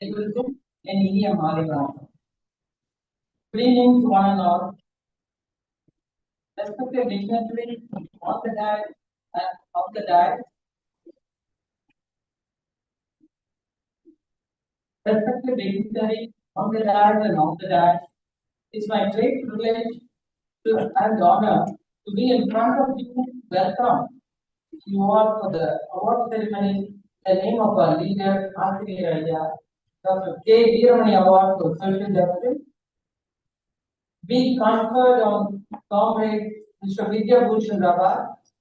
அனைவருக்கும் என் இனிய மாலை வணக்கம் Good evening to one and all. Respected dignitaries on the diet and of the diet. Respected dignitaries on the diet and of the diet. It's my great privilege to and honor to be in front of you. Welcome you all for the award ceremony in the name of our leader, Anthony Raya, Dr. K. Veeramani Award for Social Justice. We conferred on Comrade Mr. Vidya Bhushan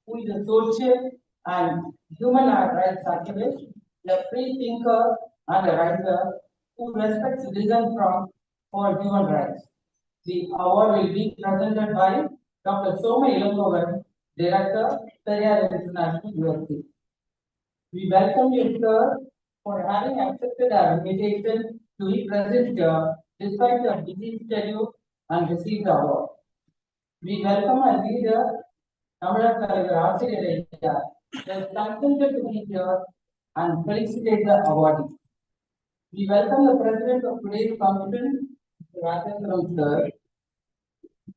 who is a social and human rights activist, a free thinker and a writer who respects citizens from for human rights. The award will be presented by Dr. Soma Ilangovan, Director, Periyar International University. We welcome you, sir, for having accepted our invitation to be present here despite your busy schedule and receive the award. We welcome our leader, Tamara Kalagar Asiriyar Ayya, who has consented to be here and felicitate the awardee. We welcome the president of today's conference, Mr. Rajendram sir.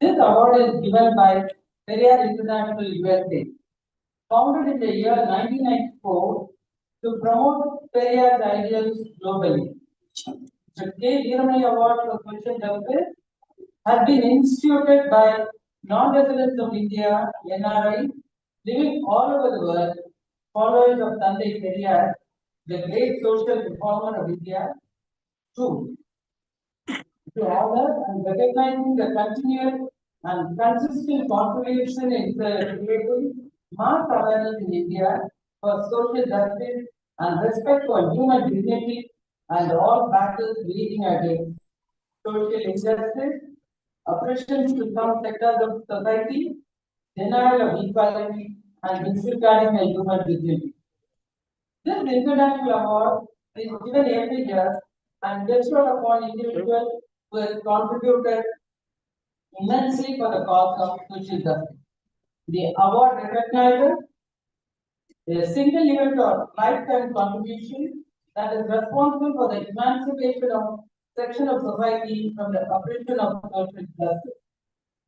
This award is given by Periyar International USA, founded in the year nineteen ninety-four to promote Periyar's ideals globally. The K. Veeramani Award for Social Justice has been instituted by non-residents of India, NRI, living all over the world, followers of Tandai Periyar, the great social reformer of India, to honor and recognizing the continuous and consistent contribution in the creating mass awareness in India for social justice and respect for human dignity and all battles leading against social injustice, oppressions to some sectors of society, denial of equality, and disregarding the human dignity. This international award is given every year and bestowed upon individuals who have contributed immensely for the cause of social justice. The award recognizes a single event or lifetime contribution that is responsible for the emancipation of section of society from the oppression of social justice.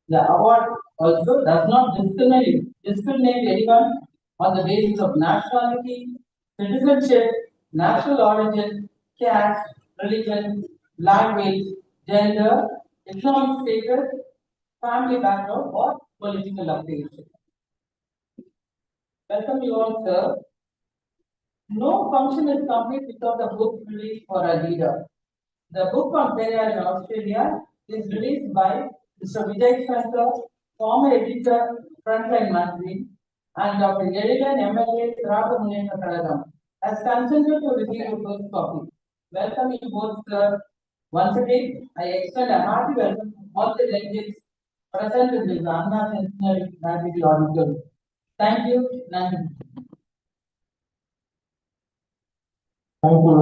The award also does not discriminate, discriminate anyone on the basis of nationality, citizenship, national origin, caste, religion, language, gender, economic status, family background, or political affiliation. Welcome you all, sir. No function is complete without a book released for a leader. The book on Periyar in Australia is released by Mr. Vijay Shankar, former editor, Frontline Magazine, and Dr. Yedilan MLA, Srata Munenna Kalagam, has consented to receive the first copy. Welcome you both, sir. Once again, I extend a hearty welcome to all the delegates present in this Anna Centenary Library Auditorium. Thank you, Nandini. Thank you,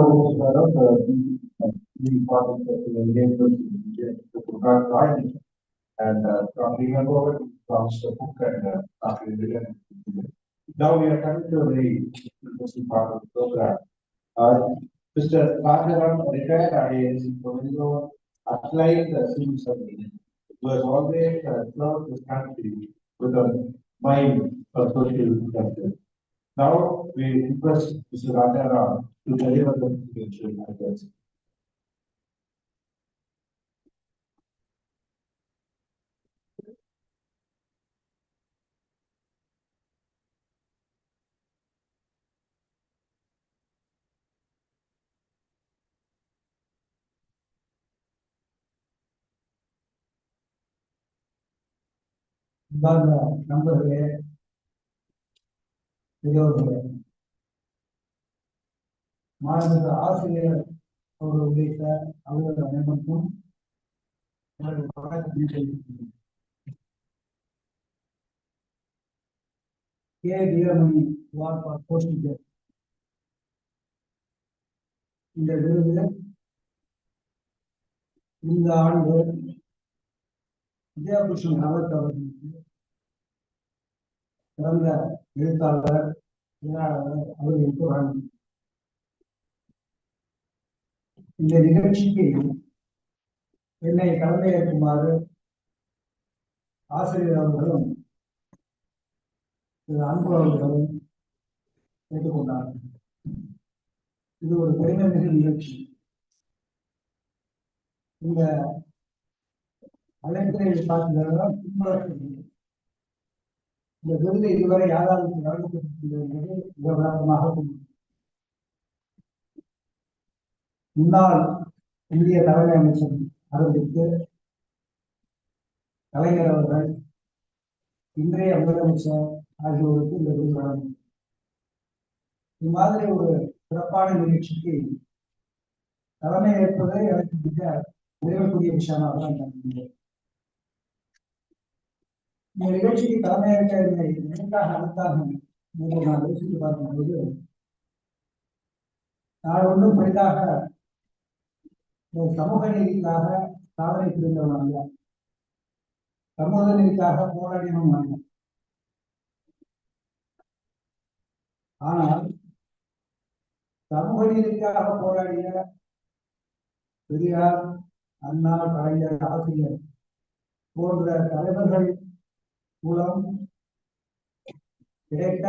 Mr. Bharat, for the engagement with the program. And uh, and uh, Now we are coming to the interesting part of the program. Uh, Mr. Rajaram, retired IAS, Provincial, applied the civil service. Was always uh, this country with a mind associated with justice. Now we request Mr. Rataram to deliver the presentation, I guess. number பெரியோர்களே மாநில ஆசிரியர் அவர்கள் உள்ளிட்ட அவர்கள் அனைவருக்கும் K. Veeramani வார்பா போஸ்டிகர். இந்த விருது இந்த ஆண்டு விஜயபூஷன் ராவத் அவர்களுக்கு சிறந்த எழுத்தாளர் அவர்களுக்கு வழங்கும் இந்த நிகழ்ச்சிக்கு என்னை தலைமையேற்குமாறு ஆசிரியர் அவர்களும் திரு அன்பு அவர்களும் கேட்டுக்கொண்டார்கள். இது ஒரு பெருமை மிகு நிகழ்ச்சி. இந்த அழைப்பினை பார்த்தீங்கன்னா பின்பற்றவில்லை. இந்த விருது இதுவரை யாராவது வழங்கப்பட்டிருக்கிறது என்பது விவரமாக முன்னாள் இந்திய தலைமை அமைச்சர் அரவிந்த் கலைஞர் அவர்கள் இன்றைய முதலமைச்சர் ஆகியோருக்கு இந்த விருது வழங்கும் இம்மாதிரி ஒரு சிறப்பான நிகழ்ச்சிக்கு தலைமை ஏற்பது எனக்கு மிக உதவக்கூடிய விஷயமாக தான் கருதுகிறேன். இந்த நிகழ்ச்சிக்கு தலைமையேற்க என்னை எதற்காக அழைத்தார்கள் என்று நான் யோசித்து பார்க்கும்போது நான் ஒன்றும் பெரிதாக ஒரு சமூக நீதிக்காக சாதனை புரிந்தவன் அல்ல. சமூக நீதிக்காக போராடினவன் அல்ல. ஆனால் சமூக நீதிக்காக போராடிய பெரியார் அண்ணா கலைஞர் ஆசிரியர் போன்ற தலைவர்கள் மூலம் கிடைத்த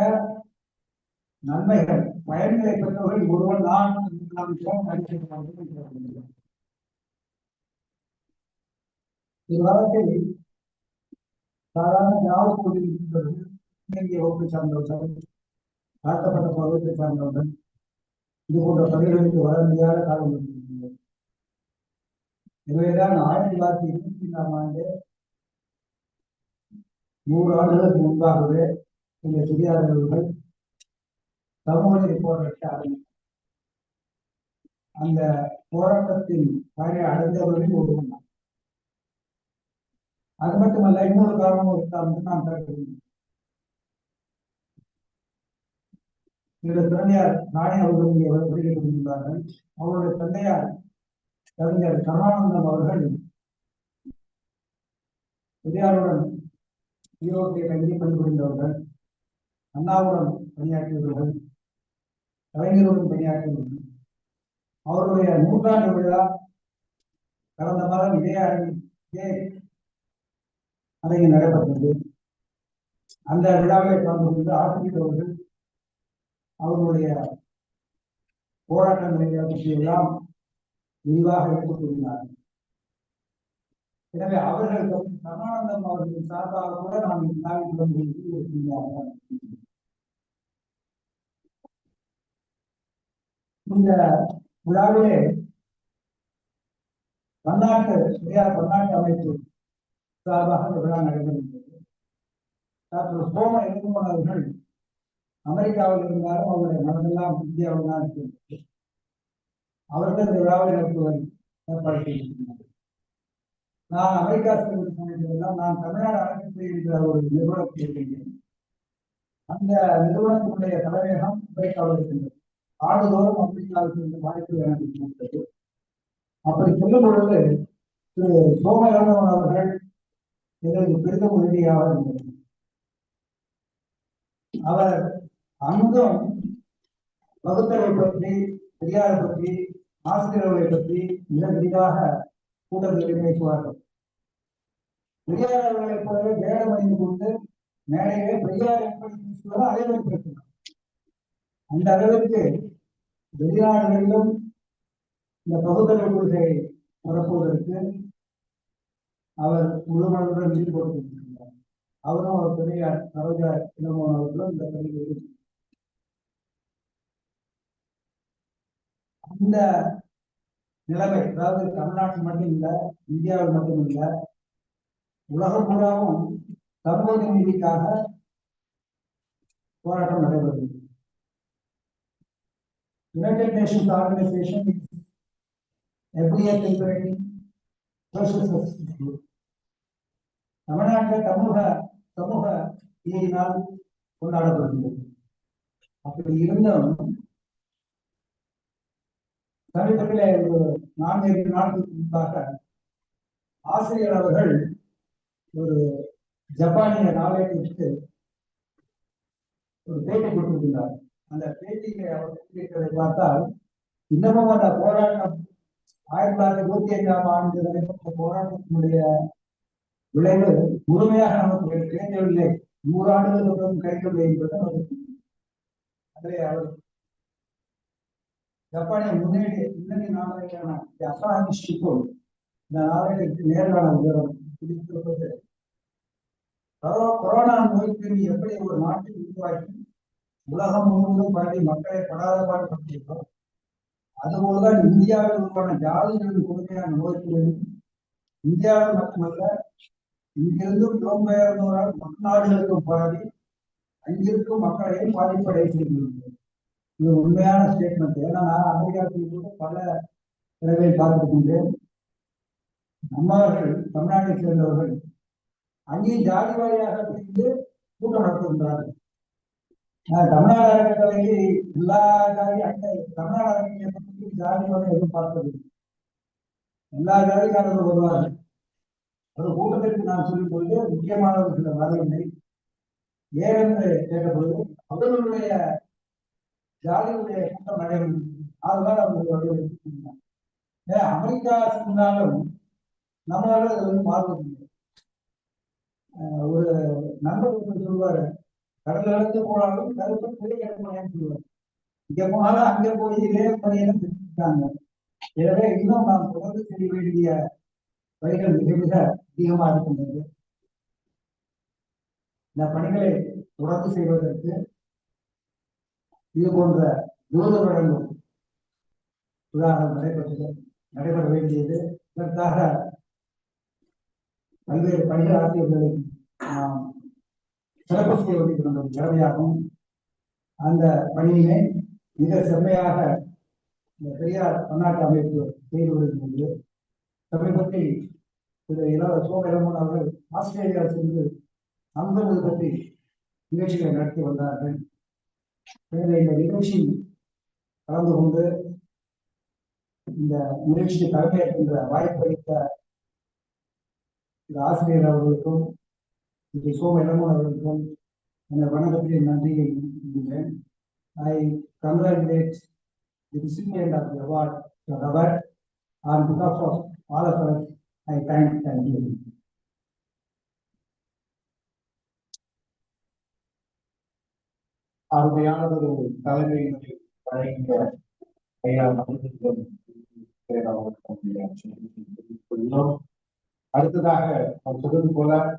நன்மைகள் பயன்களை பெற்றவர்கள் ஒருவன் நான் நாம் மிகவும் அறிந்திருக்கிறோம். இவ்வாரத்தில் சாதாரண கிராமப் பகுதியில் இந்திய வகுப்பை சார்ந்தவர்கள் தாழ்த்தப்பட்ட பகுதியை சார்ந்தவர்கள் இது போன்ற பணிகளுக்கு வர முடியாத காலம் இருக்கின்றது எனவேதான் ஆயிரத்தி தொள்ளாயிரத்தி இருபத்தி நாலாம் ஆண்டு நூறு ஆண்டுகளுக்கு முன்பாகவே இந்த பெரியார் சமூக நீதி ஆரம்பித்தார். அந்த போராட்டத்தின் பயனை அடைந்தவர்களில் ஒருவன் அது மட்டுமல்ல இன்னொரு காரணம் ஒரு காரணம் நாம் கருதுகிறோம் என்னுடைய தந்தையார் நானே அவர்கள் இங்கே வருகிறார்கள் அவருடைய தந்தையார் கவிஞர் கருணானந்தம் அவர்கள் பெரியாருடன் ஈரோட்டில் கல்வி பணிபுரிந்தவர்கள் அண்ணாவுடன் பணியாற்றியவர்கள் கலைஞருடன் பணியாற்றியவர்கள் அவருடைய நூற்றாண்டு விழா கடந்த மாதம் இதே அரங்கே அரங்கில் நடைபெற்றது. அந்த விழாவிலே கலந்து கொண்டு ஆசிரியர்கள் அவர்களுடைய போராட்டங்களை பற்றியெல்லாம் விரிவாக எடுத்துக் கூறினார் எனவே அவர்கள் டாக்டர் சர்வானந்தம் அவர்களின் சார்பாக கூட நாம் இந்த இந்த விழாவிலே பன்னாட்டு பெரியார் பன்னாட்டு அமைப்பு சார்பாக இந்த விழா நடைபெறுகிறது. டாக்டர் சோம இளங்கோவன் அவர்கள் அமெரிக்காவில் இருந்தாலும் அவருடைய மனதெல்லாம் இந்தியாவில் தான் இருக்கிறது அவர்கள் இந்த விழாவை நடத்துவதை ஏற்பாடு செய்திருக்கிறார் நான் அமெரிக்கா செல்வது நான் தமிழ்நாடு அறக்கட்டளை என்ற ஒரு நிறுவனத்தில் இருக்கின்றேன் அந்த நிறுவனத்தினுடைய தலைமையகம் அமெரிக்காவில் இருக்கின்றது ஆண்டுதோறும் அமெரிக்காவுக்கு இந்த வாய்ப்பு எனக்கு அப்படி சொல்லும் பொழுது திரு சோமரமணன் அவர்கள் எங்களுக்கு பெரிதும் உதவியாக இருந்தது. அவர் அங்கும் வகுத்தரை பற்றி பெரியாரை பற்றி ஆசிரியர்களை பற்றி மிக விரிவாக கூட்டத்தில் பேசுவார்கள் பெரியார் அவர்களை போலவே வேடம் அணிந்து கொண்டு மேடையிலே பெரியார் எப்படி பேசுவாரோ அதே மாதிரி பேசுவார் அந்த அளவிற்கு வெளிநாடுகளிலும் இந்த பகுத்தறிவு கொள்கையை பரப்புவதற்கு அவர் முழுமனதுடன் ஈடுபட்டிருக்கிறார் அவரும் அவர் பெரிய சரோஜா இளமோன் அவர்களும் இந்த பணியில் அந்த நிலைமை அதாவது தமிழ்நாட்டில் மட்டும் இல்லை இந்தியாவில் மட்டும் இல்லை உலகம் பூராவும் சமூக நீதிக்காக போராட்டம் நடைபெறுகிறது. யுனைடெட் நேஷன்ஸ் ஆர்கனைசேஷன் is தமிழ்நாட்டில் சமூக சமூக நீதி நாள் கொண்டாடப்படுகிறது. அப்படி இருந்தும் சமீபத்தில் ஒரு நான்கு நாட்களுக்கு முன்பாக ஆசிரியர் அவர்கள் ஒரு ஜப்பானிய நாளேட்டிற்கு ஒரு பேட்டி கொடுத்திருக்கிறார் அந்த பேட்டியை அவர் கொடுத்திருக்கிறதை பார்த்தால் இன்னமும் அந்த போராட்டம் ஆயிரத்தி தொள்ளாயிரத்தி இருபத்தி ஐந்தாம் ஆண்டு நடைபெற்ற போராட்டத்தினுடைய விளைவு முழுமையாக நமக்கு கிடைக்கவில்லை நூறாண்டுகளுடன் கிடைக்கவில்லை என்பது அவர் அதிலே அவர் ஜப்பானிய முன்னணி முன்னணி நாடுகளான ஜப்பான் இந்த நாடுகளுக்கு நேரான விவரம் குறித்திருப்பது கொரோனா நோய்க்கு எப்படி ஒரு நாட்டை உருவாக்கி உலகம் முழுவதும் பரவி மக்களை படாத பாடுபட்டிருக்கிறோம் அதுபோலதான் இந்தியாவில் உருவான ஜாதிகளின் கொடுமையான நோய்களில் இந்தியாவில் மட்டுமல்ல இங்கிருந்து புலம்பெயர்ந்தோரால் நாடுகளுக்கும் பரவி அங்கிருக்கும் மக்களையும் பாதிப்படைய செய்திருக்கிறது இது உண்மையான ஸ்டேட்மெண்ட் ஏன்னா நான் அமெரிக்காவுக்கு கூட பல தடவை பார்த்திருக்கின்றேன். நம்மவர்கள் தமிழ்நாட்டை சேர்ந்தவர்கள் அங்கேயும் ஜாதி வாரியாக பிரிந்து கூட்டம் நடத்துகின்றார்கள் தமிழ்நாடு அறக்கட்டளைக்கு எல்லா ஜாதி அங்க தமிழ்நாடு அறக்கட்டளை ஜாதி எதுவும் பார்ப்பது எல்லா ஜாதிக்காரர்கள் வருவார்கள். ஒரு கூட்டத்திற்கு நான் சொல்லும் பொழுது முக்கியமானவர்கள் வரவில்லை ஏன் என்று கேட்டபொழுது அவர்களுடைய ஜாதியுடைய கூட்டம் நடைபெறும். அதுதான் அவர்கள் ஏன் அமெரிக்கா சொன்னாலும் நம்மளால அது வந்து மாறுவதில்லை அஹ் ஒரு நண்பர் ஒருத்தர் சொல்லுவாரு கடல் இழந்து போனாலும் கருப்பு பெரிய கடமையான்னு சொல்லுவார். இங்க போனாலும் அங்க போய் இதே பணியெல்லாம் செஞ்சுட்டாங்க எனவே இன்னும் நாம் தொடர்ந்து செய்ய வேண்டிய பணிகள் மிக மிக அதிகமா இருக்கின்றது. இந்த பணிகளை தொடர்ந்து செய்வதற்கு இது போன்ற விரோத வழங்கும் உதாரணம் நடைபெற்றது நடைபெற வேண்டியது. இதற்காக பல்வேறு பணிகள் ஆசிரியர்களை சிறப்பு செய்ய வேண்டியிருந்த கடமையாகும் அந்த பணியினை மிக செம்மையாக இந்த பெரியார் பன்னாட்டு அமைப்பு செய்து வருகின்றது. சமீபத்தில் திரு இளவ சோம இளமன் அவர்கள் ஆஸ்திரேலியா சென்று நண்பர்கள் பற்றி நிகழ்ச்சிகளை நடத்தி வந்தார்கள். எனவே இந்த நிகழ்ச்சி கலந்து கொண்டு இந்த நிகழ்ச்சிக்கு தலைமையேற்கின்ற வாய்ப்பளித்த இந்த ஆசிரியர் அவர்களுக்கும் திரு சோம இளமோ அவர்களுக்கும் அந்த வணக்கத்தின் நன்றியை கூறுகிறேன் I congratulate the recipient of the award the award, on behalf of all of us, I thank, thank you. ஒரு தலைமையினை வழங்கிய ஐயா மருத்துவம் அவர்களுடைய அடுத்ததாக அவர் சொன்னது போல